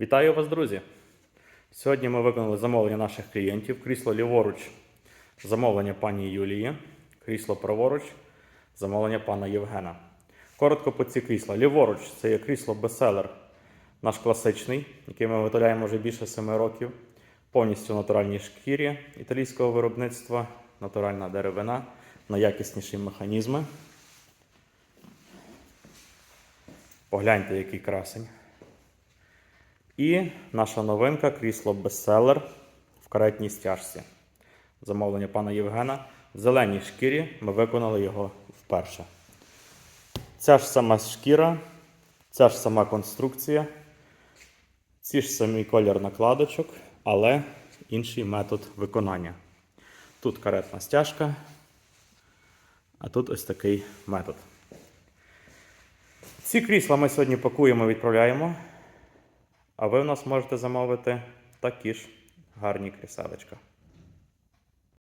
Вітаю вас, друзі! Сьогодні ми виконали замовлення наших клієнтів. Крісло ліворуч замовлення пані Юлії, крісло праворуч замовлення пана Євгена. Коротко по ці крісла. Ліворуч це є крісло бестселер, наш класичний, який ми виготовляємо вже більше 7 років. Повністю в натуральній шкірі італійського виробництва, натуральна деревина, найякісніші механізми. Погляньте, який красень. І наша новинка крісло бестселер в каретній стяжці. Замовлення пана Євгена. В зеленій шкірі ми виконали його вперше. Ця ж сама шкіра, ця ж сама конструкція, ці ж самі колір накладочок, але інший метод виконання. Тут каретна стяжка, а тут ось такий метод. Ці крісла ми сьогодні пакуємо, відправляємо. А ви в нас можете замовити такі ж гарні кріселечка.